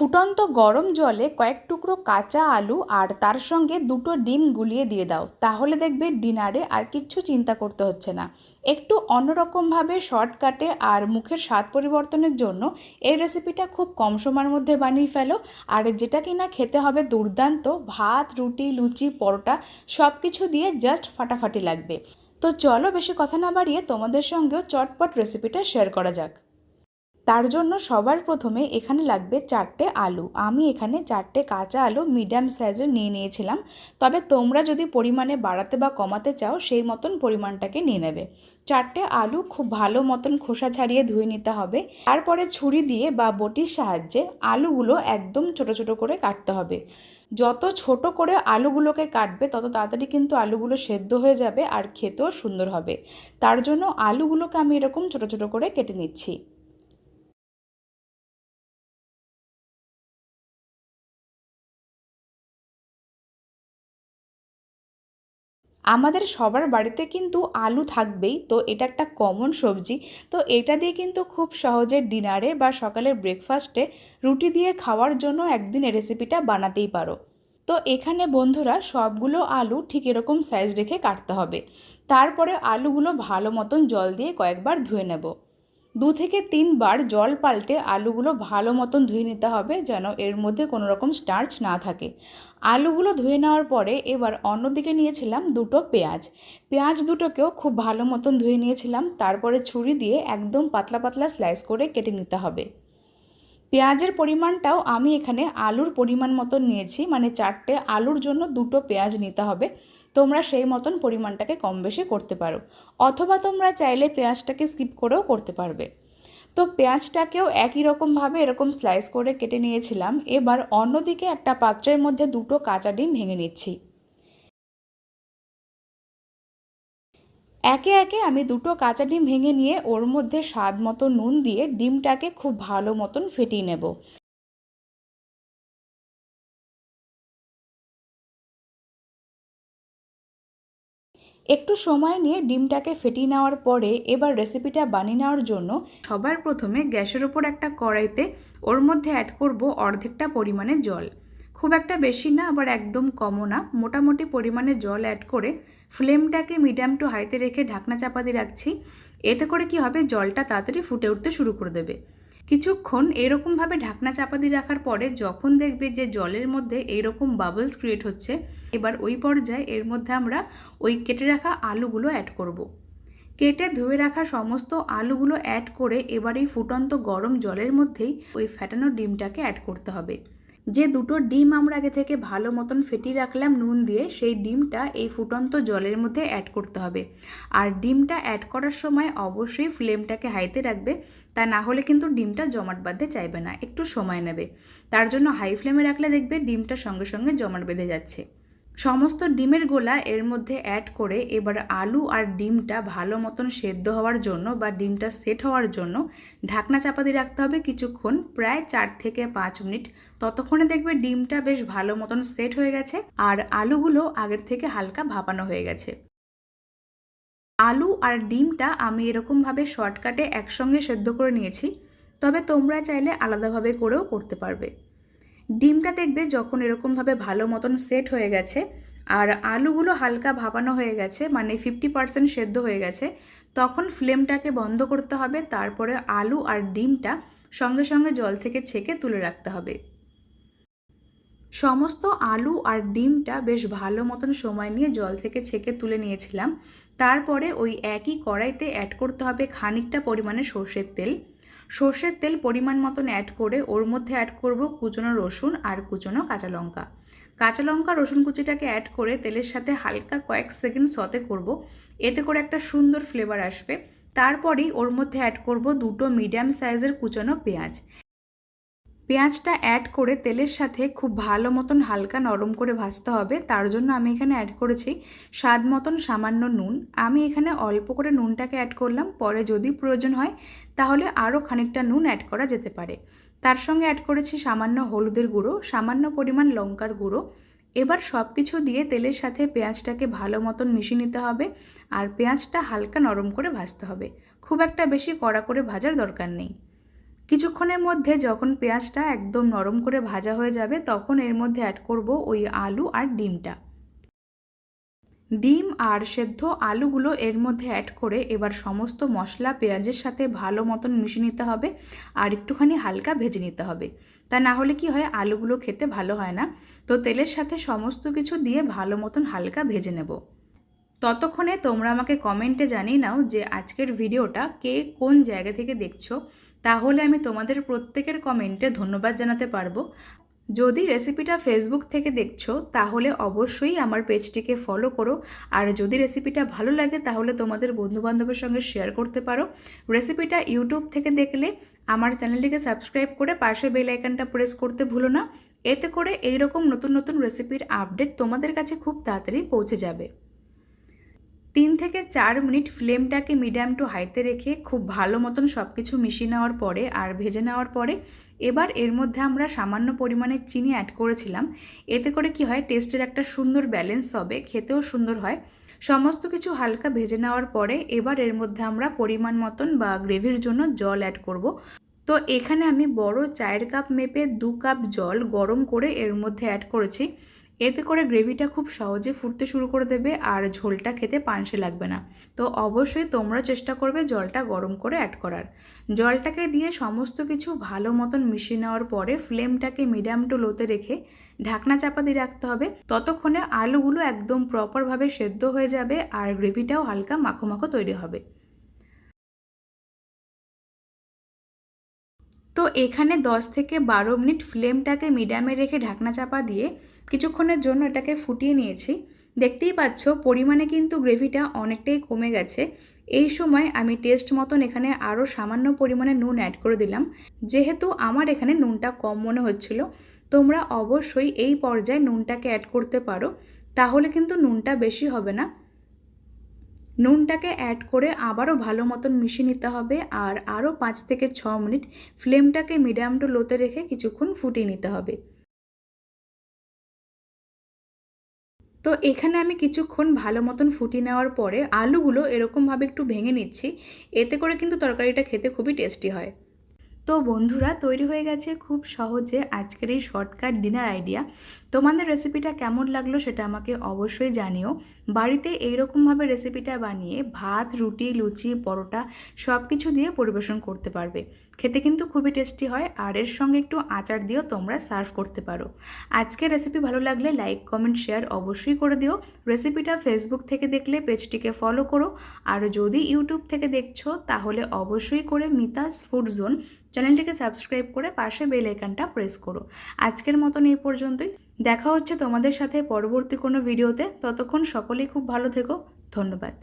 ফুটন্ত গরম জলে কয়েক টুকরো কাঁচা আলু আর তার সঙ্গে দুটো ডিম গুলিয়ে দিয়ে দাও। তাহলে দেখবে ডিনারে আর কিচ্ছু চিন্তা করতে হচ্ছে না। একটু অন্যরকমভাবে শর্টকাটে আর মুখের স্বাদ পরিবর্তনের জন্য এই রেসিপিটা খুব কম সময়ের মধ্যে বানিয়ে ফেলো। আর যেটা কিনা খেতে হবে দুর্দান্ত, ভাত, রুটি, লুচি, পরোটা সব কিছু দিয়ে জাস্ট ফাটাফাটি লাগবে। তো চলো বেশি কথা না বাড়িয়ে তোমাদের সঙ্গেও চটপট রেসিপিটা শেয়ার করা যাক। তার জন্য সবার প্রথমে এখানে লাগবে চারটে আলু। আমি এখানে চারটে কাঁচা আলু মিডিয়াম সাইজের নিয়ে নিয়েছিলাম। তবে তোমরা যদি পরিমাণে বাড়াতে বা কমাতে চাও, সেই মতন পরিমাণটাকে নিয়ে নেবে। চারটে আলু খুব ভালো মতন খোসা ছাড়িয়ে ধুয়ে নিতে হবে। তারপরে ছুরি দিয়ে বা বটির সাহায্যে আলুগুলো একদম ছোট ছোট করে কাটতে হবে। যত ছোট করে আলুগুলোকে কাটবে, তত তাড়াতাড়ি কিন্তু আলুগুলো সেদ্ধ হয়ে যাবে আর খেতেও সুন্দর হবে। তার জন্য আলুগুলোকে আমি এরকম ছোট ছোট করে কেটে নিচ্ছি। আমাদের সবার বাড়িতে কিন্তু আলু থাকবেই, তো এটা একটা কমন সবজি। তো এটা দিয়ে কিন্তু খুব সহজে ডিনারে বা সকালের ব্রেকফাস্টে রুটি দিয়ে খাওয়ার জন্য একদিন রেসিপিটা বানাতেই পারো। তো এখানে বন্ধুরা সবগুলো আলু ঠিক এরকম সাইজ রেখে কাটতে হবে। তারপরে আলুগুলো ভালো মতন জল দিয়ে কয়েকবার ধুয়ে নেব। দু থেকে তিনবার জল পাল্টে আলুগুলো ভালো মতন ধুয়ে নিতে হবে যেন এর মধ্যে কোনো রকম স্টার্চ না থাকে। আলুগুলো ধুয়ে নেওয়ার পরে এবার অন্যদিকে নিয়েছিলাম দুটো পেঁয়াজ। পেঁয়াজ দুটোকেও খুব ভালো মতন ধুয়ে নিয়েছিলাম, তারপরে ছুরি দিয়ে একদম পাতলা পাতলা স্লাইস করে কেটে নিতে হবে। পেঁয়াজের পরিমাণটাও আমি এখানে আলুর পরিমাণ মতন নিয়েছি। মানে চারটে আলুর জন্য দুটো পেঁয়াজ নিতে হবে। তোমরা সেই মতন পরিমাণটাকে কম বেশি করতে পারো। অথবা তোমরা চাইলে পেঁয়াজটাকে স্কিপ করেও করতে পারবে। তো পেঁয়াজটাকেও একই রকমভাবে এরকম স্লাইস করে কেটে নিয়েছিলাম। এবার অন্যদিকে একটা পাত্রের মধ্যে দুটো কাঁচা ডিম ভেঙে নিচ্ছি। একে একে আমি দুটো কাঁচা ডিম ভেঙে নিয়ে ওর মধ্যে স্বাদ মতো নুন দিয়ে ডিমটাকে খুব ভালো মতন ফেটিয়ে নেব। একটু সময় নিয়ে ডিমটাকে ফেটিয়ে নেওয়ার পরে এবার রেসিপিটা বানিয়ে নেওয়ার জন্য সবার প্রথমে গ্যাসের ওপর একটা কড়াইতে ওর মধ্যে অ্যাড করব অর্ধেকটা পরিমাণে জল। খুব একটা বেশি না, আবার একদম কমও না। মোটামুটি পরিমাণে জল অ্যাড করে ফ্লেমটাকে মিডিয়াম টু হাইতে রেখে ঢাকনা চাপা দিয়ে রাখছি। এতে করে কি হবে? জলটা তাড়াতাড়ি ফুটে উঠতে শুরু করে দেবে। কিছুক্ষণ এরকমভাবে ঢাকনা চাপা দিয়ে রাখার পরে যখন দেখবে যে জলের মধ্যে এইরকম বাবলস ক্রিয়েট হচ্ছে, এবার ওই পর্যায়ে এর মধ্যে আমরা ওই কেটে রাখা আলুগুলো অ্যাড করব। কেটে ধুয়ে রাখা সমস্ত আলুগুলো অ্যাড করে এবার এই ফুটন্ত গরম জলের মধ্যেই ওই ফ্যাটানো ডিমটাকে অ্যাড করতে হবে। যে দুটো ডিম আমরা আগে থেকে ভালো মতন ফেটিয়ে রাখলাম নুন দিয়ে, সেই ডিমটা এই ফুটন্ত জলের মধ্যে অ্যাড করতে হবে। আর ডিমটা অ্যাড করার সময় অবশ্যই ফ্লেমটাকে হাইতে রাখবে, তা না হলে কিন্তু ডিমটা জমাট বাঁধতে চাইবে না, একটু সময় নেবে। তার জন্য হাই ফ্লেমে রাখলে দেখবে ডিমটা সঙ্গে সঙ্গে জমাট বেঁধে যাচ্ছে। সমস্ত ডিমের গোলা এর মধ্যে অ্যাড করে এবার আলু আর ডিমটা ভালো মতন সেদ্ধ হওয়ার জন্য বা ডিমটা সেট হওয়ার জন্য ঢাকনা চাপা দিয়ে রাখতে হবে কিছুক্ষণ, প্রায় চার থেকে পাঁচ মিনিট। ততক্ষণে দেখবে ডিমটা বেশ ভালো মতন সেট হয়ে গেছে আর আলুগুলো আগের থেকে হালকা ভাপানো হয়ে গেছে। আলু আর ডিমটা আমি এরকমভাবে শর্টকাটে একসঙ্গে সেদ্ধ করে নিয়েছি, তবে তোমরা চাইলে আলাদাভাবে করেও করতে পারবে। ডিমটা দেখবে যখন এরকমভাবে ভালো মতন সেট হয়ে গেছে, আর আলুগুলো হালকা ভাপানো হয়ে গেছে মানে ফিফটি পার্সেন্ট সেদ্ধ হয়ে গেছে, তখন ফ্লেমটাকে বন্ধ করতে হবে, তারপরে আলু আর ডিমটা সঙ্গে সঙ্গে জল থেকে ছেঁকে তুলে রাখতে হবে। সমস্ত আলু আর ডিমটা বেশ ভালো মতন সময় নিয়ে জল থেকে ছেঁকে তুলে নিয়েছিলাম, তারপরে ওই একই কড়াইতে অ্যাড করতে হবে খানিকটা পরিমাণে সর্ষের তেল। সর্ষের তেল পরিমাণ মতন অ্যাড করে ওর মধ্যে অ্যাড করব কুচনো রসুন আর কুচনো কাঁচা লঙ্কা। কাঁচা লঙ্কা, রসুন কুচিটাকে অ্যাড করে তেলের সাথে হালকা কয়েক সেকেন্ড সতে করব। এতে করে একটা সুন্দর ফ্লেভার আসবে। তারপরেই ওর মধ্যে অ্যাড করব দুটো মিডিয়াম সাইজের কুচনো পেঁয়াজ। পেঁয়াজটা অ্যাড করে তেলের সাথে খুব ভালো মতন হালকা নরম করে ভাজতে হবে। তার জন্য আমি এখানে অ্যাড করেছি স্বাদ মতন সামান্য নুন। আমি এখানে অল্প করে নুনটাকে অ্যাড করলাম। পরে যদি প্রয়োজন হয়, তাহলে আরও খানিকটা নুন অ্যাড করা যেতে পারে। তার সঙ্গে অ্যাড করেছি সামান্য হলুদের গুঁড়ো, সামান্য পরিমাণ লঙ্কার গুঁড়ো। এবার সব কিছু দিয়ে তেলের সাথে পেঁয়াজটাকে ভালো মতন মিশিয়ে নিতে হবে আর পেঁয়াজটা হালকা নরম করে ভাজতে হবে। খুব একটা বেশি কড়া করে ভাজার দরকার নেই। কিছুক্ষণের মধ্যে যখন পেঁয়াজটা একদম নরম করে ভাজা হয়ে যাবে, তখন এর মধ্যে অ্যাড করব ওই আলু আর ডিমটা। ডিম আর সেদ্ধ আলুগুলো এর মধ্যে অ্যাড করে এবার সমস্ত মশলা পেঁয়াজের সাথে ভালো মতন মিশিয়ে নিতে হবে আর একটুখানি হালকা ভেজে নিতে হবে। তা না হলে কি হয়, আলুগুলো খেতে ভালো হয় না। তো তেলের সাথে সমস্ত কিছু দিয়ে ভালো মতন হালকা ভেজে নেব। ততক্ষণে তোমরা আমাকে কমেন্টে জানিয়ে নাও যে আজকের ভিডিওটা কে কোন জায়গা থেকে দেখছ। তাহলে আমি তোমাদের প্রত্যেকের কমেন্টে ধন্যবাদ জানাতে পারব। যদি রেসিপিটা ফেসবুক থেকে দেখছ, তাহলে অবশ্যই আমার পেজটিকে ফলো করো। আর যদি রেসিপিটা ভালো লাগে, তাহলে তোমাদের বন্ধুবান্ধবের সঙ্গে শেয়ার করতে পারো। রেসিপিটা ইউটিউব থেকে দেখলে আমার চ্যানেলটিকে সাবস্ক্রাইব করে পাশে বেল আইকনটা প্রেস করতে ভুলো না। এতে করে এইরকম নতুন নতুন রেসিপির আপডেট তোমাদের কাছে খুব তাড়াতাড়ি পৌঁছে যাবে। তিন থেকে চার মিনিট ফ্লেমটাকে মিডিয়াম টু হাইতে রেখে খুব ভালো মতন সব কিছু মিশিয়ে নেওয়ার পরে আর ভেজে নেওয়ার পরে এবার এর মধ্যে আমরা সামান্য পরিমাণে চিনি অ্যাড করেছিলাম। এতে করে কি হয় টেস্টের একটা সুন্দর ব্যালেন্স হবে, খেতেও সুন্দর হয়। সমস্ত কিছু হালকা ভেজে নেওয়ার পরে এবার এর মধ্যে আমরা পরিমাণ মতন বা গ্রেভির জন্য জল অ্যাড করব। তো এখানে আমি বড় চায়ের কাপ মেপে দু কাপ জল গরম করে এর মধ্যে অ্যাড করেছি। এতে করে গ্রেভিটা খুব সহজে ফুটতে শুরু করে দেবে আর ঝোলটা খেতে পানসে লাগবে না। তো অবশ্যই তোমরা চেষ্টা করবে জলটা গরম করে অ্যাড করার। জলটাকে দিয়ে সমস্ত কিছু ভালো মতন মিশিয়ে নেওয়ার পরে ফ্লেমটাকে মিডিয়াম টু লোতে রেখে ঢাকনা চাপা দিয়ে রাখতে হবে। ততক্ষণে আলুগুলো একদম প্রপারভাবে সেদ্ধ হয়ে যাবে আর গ্রেভিটাও হালকা মাখো মাখো তৈরি হবে। তো এখানে 10 থেকে বারো মিনিট ফ্লেমটাকে মিডিয়ামে রেখে ঢাকনা চাপা দিয়ে কিছুক্ষণের জন্য এটাকে ফুটিয়ে নিয়েছি। দেখতেই পাচ্ছ, পরিমাণে কিন্তু গ্রেভিটা অনেকটাই কমে গেছে। এই সময় আমি টেস্ট মতন এখানে আরও সামান্য পরিমাণে নুন অ্যাড করে দিলাম। যেহেতু আমার এখানে নুনটা কম মনে হচ্ছিল, তোমরা অবশ্যই এই পর্যায়ে নুনটাকে অ্যাড করতে পারো। তাহলে কিন্তু নুনটা বেশি হবে না। নুনটাকে অ্যাড করে আবারও ভালো মতন মিশিয়ে নিতে হবে আর আরও পাঁচ থেকে ছ মিনিট ফ্লেমটাকে মিডিয়াম টু লোতে রেখে কিছুক্ষণ ফুটিয়ে নিতে হবে। তো এখানে আমি কিছুক্ষণ ভালো মতন ফুটিয়ে নেওয়ার পরে আলুগুলো এরকমভাবে একটু ভেঙে নিচ্ছি, এতে করে কিন্তু তরকারিটা খেতে খুবই টেস্টি হয়। তো বন্ধুরা, তৈরি হয়ে গেছে খুব সহজে আজকের এই শর্টকাট ডিনার আইডিয়া তোমাদের রেসিপিটা কেমন লাগল সেটা আমাকে অবশ্যই জানিও। বাড়িতে এইরকমভাবে রেসিপিটা বানিয়ে ভাত, রুটি, লুচি, পরোটা সব কিছু দিয়ে পরিবেশন করতে পারবে। খেতে কিন্তু খুবই টেস্টি হয়, আর এর সঙ্গে একটু আচার দিয়েও তোমরা সার্ভ করতে পারো। আজকের রেসিপি ভালো লাগলে লাইক কমেন্ট শেয়ার অবশ্যই করে দিও। রেসিপিটা ফেসবুক থেকে দেখলে পেজটিকে ফলো করো। আর যদি ইউটিউব থেকে দেখছ, তাহলে অবশ্যই করে মিতাস ফুড জোন চ্যানেলটিকে সাবস্ক্রাইব করে পাশে বেল আইকনটা প্রেস করো। আজকের মতন এই পর্যন্তই। দেখা হচ্ছে তোমাদের সাথে পরবর্তী কোনো ভিডিওতে। ততক্ষণ সকলেই খুব ভালো থেকো। ধন্যবাদ।